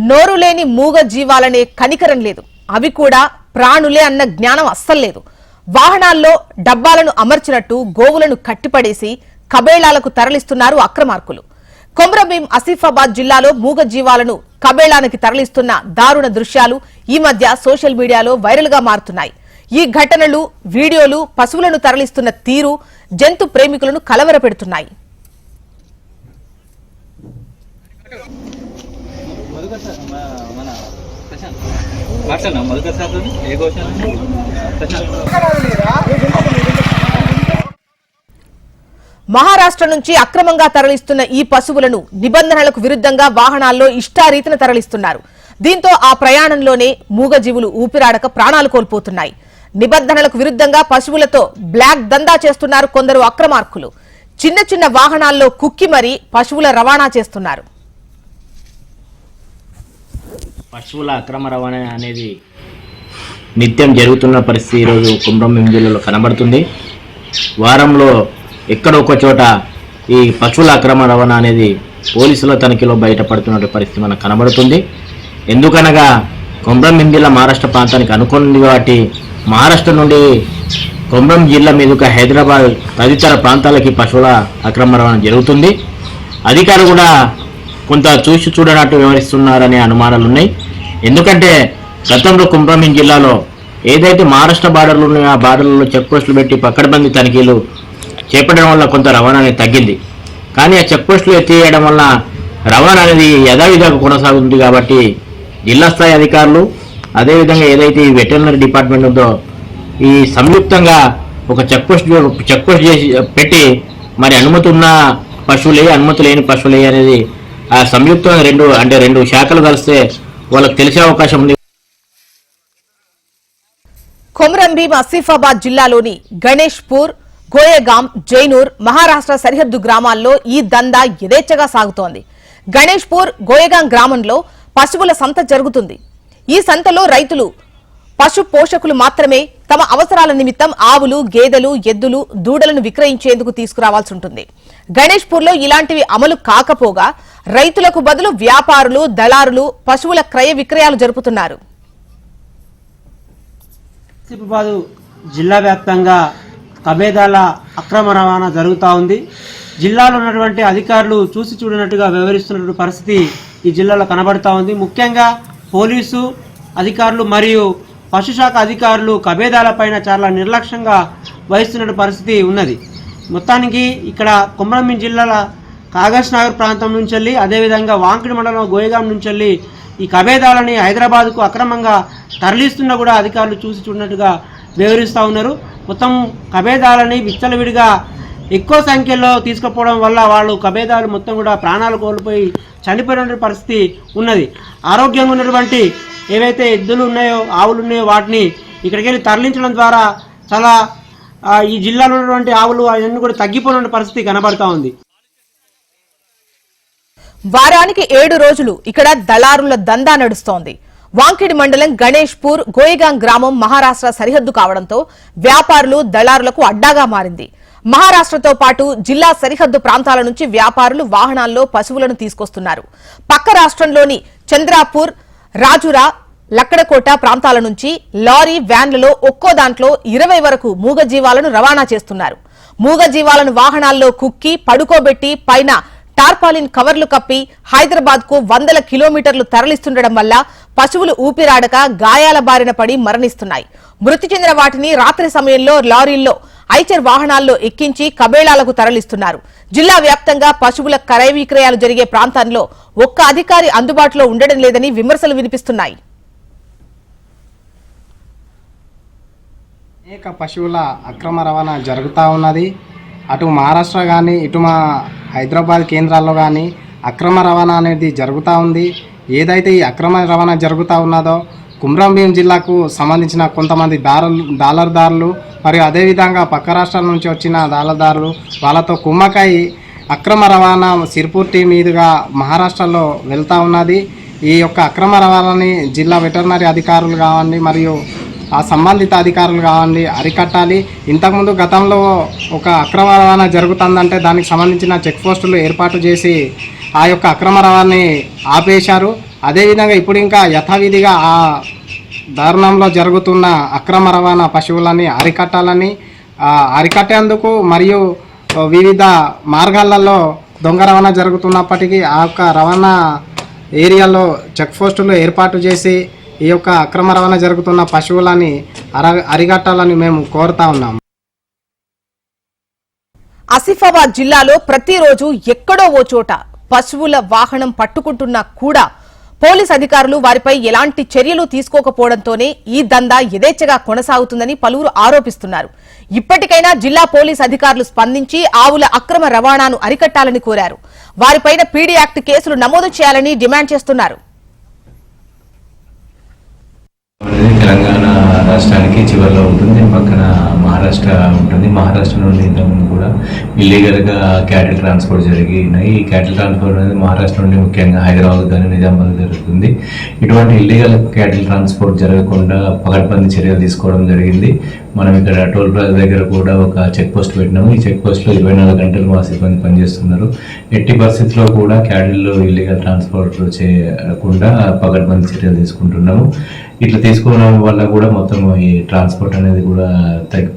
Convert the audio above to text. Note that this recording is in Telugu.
నోరు లేని మూగ జీవాలనే కనికరం లేదు. అవి కూడా ప్రాణులే అన్న జ్ఞానం అస్సలు లేదు. వాహనాల్లో డబ్బాలను అమర్చినట్టు గోవులను కట్టిపడేసి కబేళాలకు తరలిస్తున్నారు అక్రమార్కులు. కొమ్రభీం ఆసిఫాబాద్ జిల్లాలో మూగ జీవాలను కబేళానికి తరలిస్తున్న దారుణ దృశ్యాలు ఈ మధ్య సోషల్ మీడియాలో వైరల్గా మారుతున్నాయి. ఈ ఘటనలు వీడియోలు పశువులను తరలిస్తున్న తీరు జంతు ప్రేమికులను కలవరపెడుతున్నాయి మధుకర్ సార్ మన- మన ప్రశాంత్ మాట్లాడినా మధుకర్ సార్ ఏ క్వశ్చన్ మహారాష్ట్ర నుంచి అక్రమంగా తరలిస్తున్న ఈ పశువులను నిబంధనలకు విరుద్ధంగా వాహనాల్లో ఇష్టారీతిన తరలిస్తున్నారు. దీంతో ఆ ప్రయాణంలోనే మూగజీవులు ఊపిరాడక ప్రాణాలు కోల్పోతున్నాయి. నిబంధనలకు విరుద్ధంగా పశువులతో బ్లాక్ దందా చేస్తున్నారు కొందరు అక్రమార్కులు. చిన్న చిన్న వాహనాల్లో కుక్కి మరీ పశువుల రవాణా చేస్తున్నారు. పశువుల అక్రమ రవాణా అనేది నిత్యం జరుగుతున్న పరిస్థితి ఈరోజు కుమ్రంభీం జిల్లాలో కనబడుతుంది. వారంలో ఎక్కడొక చోట ఈ పశువుల అక్రమ రవాణా అనేది పోలీసుల తనిఖీలో బయటపడుతున్న పరిస్థితి మనకు కనబడుతుంది. ఎందుకనగా కొమ్రంభీం జిల్లా మహారాష్ట్ర ప్రాంతానికి అనుకున్నది కాబట్టి మహారాష్ట్ర నుండి కొమ్రం జిల్లా మీదుగా హైదరాబాద్ తదితర ప్రాంతాలకి పశువుల అక్రమ రవాణా జరుగుతుంది. అధికారులు కూడా కొంత చూసి చూడనట్టు వ్యవహరిస్తున్నారనే అనుమానాలు ఉన్నాయి ఎందుకంటే గతంలో కుంభమీన్ జిల్లాలో ఏదైతే మహారాష్ట్ర బార్డర్లు ఉన్నాయో ఆ బార్డర్లలో చెక్ పోస్టులు పెట్టి పక్కడబంది తనిఖీలు చేపట్టడం వల్ల కొంత రవాణా అనేది తగ్గింది. కానీ ఆ చెక్ పోస్టులు ఎత్తివేయడం వల్ల రవాణా అనేది యథావిధిగా కొనసాగుతుంది కాబట్టి జిల్లా స్థాయి అధికారులు అదేవిధంగా ఏదైతే ఈ వెటర్నరీ డిపార్ట్మెంట్ ఉందో ఈ సంయుక్తంగా ఒక చెక్ పోస్ట్ చెక్ పోస్ట్ చేసి పెట్టి మరి అనుమతి ఉన్న పశువులే అనుమతి లేని పశువులే అనేది ఆ సంయుక్తంగా రెండు అంటే రెండు శాఖలు కలిస్తే వాళ్ళకి తెలిసే అవకాశం ఉంది. కొమరంభీం ఆసిఫాబాద్ జిల్లాలోని గణేష్పూర్ గోయగాం జైనూర్ మహారాష్ట్ర సరిహద్దు గ్రామాల్లో ఈ దందా యథేచ్ఛగా సాగుతోంది. గణేష్పూర్ గోయగాం గ్రామంలో పశువుల సంత జరుగుతుంది. ఈ సంతలో రైతులు పశు పోషకులు మాత్రమే తమ అవసరాల నిమిత్తం ఆవులు గేదెలు ఎద్దులు దూడలను విక్రయించేందుకు తీసుకురావాల్సి ఉంటుంది. గణేష్పూర్లో ఇలాంటివి అమలు కాకపోగా రైతులకు బదులు వ్యాపారులు దళారులు పశువుల క్రయ విక్రయాలు జరుపుతున్నారు. జిల్లా వ్యాప్తంగా కబేదాల అక్రమ రవాణా జరుగుతూ ఉంది. జిల్లాలో ఉన్నటువంటి అధికారులు చూసి చూడనట్టుగా వ్యవహరిస్తున్నటువంటి పరిస్థితి ఈ జిల్లాలో కనబడుతూ ఉంది. ముఖ్యంగా పోలీసు అధికారులు మరియు పశుశాఖ అధికారులు కబేదాలపైన చాలా నిర్లక్ష్యంగా వహిస్తున్న పరిస్థితి ఉన్నది. మొత్తానికి ఇక్కడ కుమ్రంభీం జిల్లాల కాగస్ నగర్ ప్రాంతం నుంచి వెళ్ళి అదేవిధంగా వాంకిడి మండలం గోయగాం నుంచి వెళ్ళి ఈ కబేదాలని హైదరాబాద్కు అక్రమంగా తరలిస్తున్నా కూడా అధికారులు చూసి చూడనట్టుగా వివరిస్తూ ఉన్నారు. మొత్తం కబేదాలని విచ్చలవిడిగా ఎక్కువ సంఖ్యలో తీసుకుపోవడం వల్ల వాళ్ళు కబేదాలు మొత్తం కూడా ప్రాణాలు కోల్పోయి చనిపోయిన పరిస్థితి ఉన్నది. ఆరోగ్యంగా ఉన్నటువంటి ఏవైతే ఎద్దులు ఉన్నాయో ఆవులు ఉన్నాయో వాటిని ఇక్కడికి వెళ్ళి తరలించడం ద్వారా చాలా ఈ జిల్లాలో ఉన్నటువంటి ఆవులు అవన్నీ కూడా తగ్గిపోయిన పరిస్థితి కనబడతా ఉంది. వారానికి ఏడు రోజులు ఇక్కడ దళారుల దందా నడుస్తోంది. వాంకిడి మండలం గణేష్పూర్ గోయగాంగ్ గ్రామం మహారాష్ట్ర సరిహద్దు కావడంతో వ్యాపారులు దళారులకు అడ్డాగా మారింది. మహారాష్ట్రతో పాటు జిల్లా సరిహద్దు ప్రాంతాల నుంచి వ్యాపారులు వాహనాల్లో పశువులను తీసుకొస్తున్నారు. పక్క రాష్ట్రంలోని చంద్రాపూర్ రాజురా లక్కడకోట ప్రాంతాల నుంచి లారీ వ్యాన్లలో ఒక్కో దాంట్లో ఇరవై వరకు మూగజీవాలను రవాణా చేస్తున్నారు. మూగజీవాలను వాహనాల్లో కుక్కి పడుకోబెట్టి పైన టార్పాలిన్ కవర్లు కప్పి హైదరాబాద్కు వందల కిలోమీటర్లు తరలిస్తుండడం వల్ల పశువులు ఊపిరాడక గాయాల బారిన పడి మరణిస్తున్నాయి. మృతి చెందిన వాటిని రాత్రి సమయంలో లారీల్లో ఐచర్ వాహనాల్లో ఎక్కించి కబేళాలకు తరలిస్తున్నారు. జిల్లా వ్యాప్తంగా పశువుల క్రయ విక్రయాలు జరిగే ప్రాంతాల్లో ఒక్క అధికారి అందుబాటులో ఉండడం లేదని విమర్శలు వినిపిస్తున్నాయి. అనేక పశువుల అక్రమ రవాణా జరుగుతూ ఉన్నది. అటు మహారాష్ట్ర కానీ ఇటు మా హైదరాబాద్ కేంద్రాల్లో కానీ అక్రమ రవాణా అనేది జరుగుతూ ఉంది. ఏదైతే ఈ అక్రమ రవాణా జరుగుతూ ఉన్నదో కుమ్రంభీం జిల్లాకు సంబంధించిన కొంతమంది దారులు డాలర్దారులు మరియు అదేవిధంగా పక్క రాష్ట్రాల నుంచి వచ్చిన డాలర్దారులు వాళ్ళతో కుమ్మకాయ అక్రమ రవాణా సిర్పూర్టి మీదుగా మహారాష్ట్రలో వెళ్తూ ఉన్నది. ఈ యొక్క అక్రమ రవాణాని జిల్లా వెటర్నరీ అధికారులు కావండి మరియు ఆ సంబంధిత అధికారులు కావండి అరికట్టాలి. ఇంతకుముందు గతంలో ఒక అక్రమ రవాణా జరుగుతుందంటే దానికి సంబంధించిన చెక్ పోస్టులు ఏర్పాటు చేసి ఆ యొక్క అక్రమ రవాణాని ఆపేశారు. అదేవిధంగా ఇప్పుడు ఇంకా యథావిధిగా ఆ దారుణంలో జరుగుతున్న అక్రమ రవాణా పశువులని అరికట్టాలని అరికట్టేందుకు మరియు వివిధ మార్గాలలో దొంగ రవాణా జరుగుతున్నప్పటికీ ఆ యొక్క రవాణా ఏరియాలో చెక్ పోస్టులు ఏర్పాటు చేసి ఈ యొక్క అక్రమ రవాణా జరుగుతున్న పశువులని అర అరికట్టాలని మేము కోరుతా ఉన్నాము ఆసిఫాబాద్ జిల్లాలో ప్రతిరోజు ఎక్కడో ఓ చోట పశువుల వాహనం పట్టుకుంటున్నా కూడా పోలీస్ అధికారులు వారిపై ఎలాంటి చర్యలు తీసుకోకపోవడంతోనే ఈ దందా యథేచ్ఛగా కొనసాగుతుందని పలువురు ఆరోపిస్తున్నారు. ఇప్పటికైనా జిల్లా పోలీస్ అధికారులు స్పందించి ఆవుల అక్రమ రవాణాను అరికట్టాలని కోరారు. వారిపైన పీడీ యాక్ట్ కేసులు నమోదు చేయాలని డిమాండ్ చేస్తున్నారు. తెలంగాణ రాష్ట్రానికి చివరిలో ఉంటుంది. పక్కన మహారాష్ట్ర ఉంటుంది. మహారాష్ట్ర నుండి ఇంతకుముందు కూడా ఇల్లీగల్గా క్యాటిల్ ట్రాన్స్పోర్ట్ జరిగినాయి. ఈ క్యాటిల్ ట్రాన్స్పోర్ట్ అనేది మహారాష్ట్ర నుండి ముఖ్యంగా హైదరాబాద్ కానీ నిజామాబాద్ జరుగుతుంది. ఇటువంటి ఇల్లీగల్ క్యాటిల్ ట్రాన్స్పోర్ట్ జరగకుండా పకడ్బందీ చర్యలు తీసుకోవడం జరిగింది. మనం ఇక్కడ టోల్ ప్లాజా దగ్గర కూడా ఒక చెక్ పోస్ట్ పెట్టినాము. ఈ చెక్ పోస్ట్లో ఇరవై నాలుగు గంటలు మా సిబ్బంది పనిచేస్తున్నారు. ఎట్టి పరిస్థితుల్లో కూడా క్యాటిల్ ఇల్లీగల్ ట్రాన్స్పోర్ట్ చేయకుండా పకడ్బందీ చర్యలు తీసుకుంటున్నాము. ఇట్లా తీసుకోవడం వల్ల కూడా మొత్తం ఈ ట్రాన్స్పోర్ట్ అనేది కూడా తగ్గి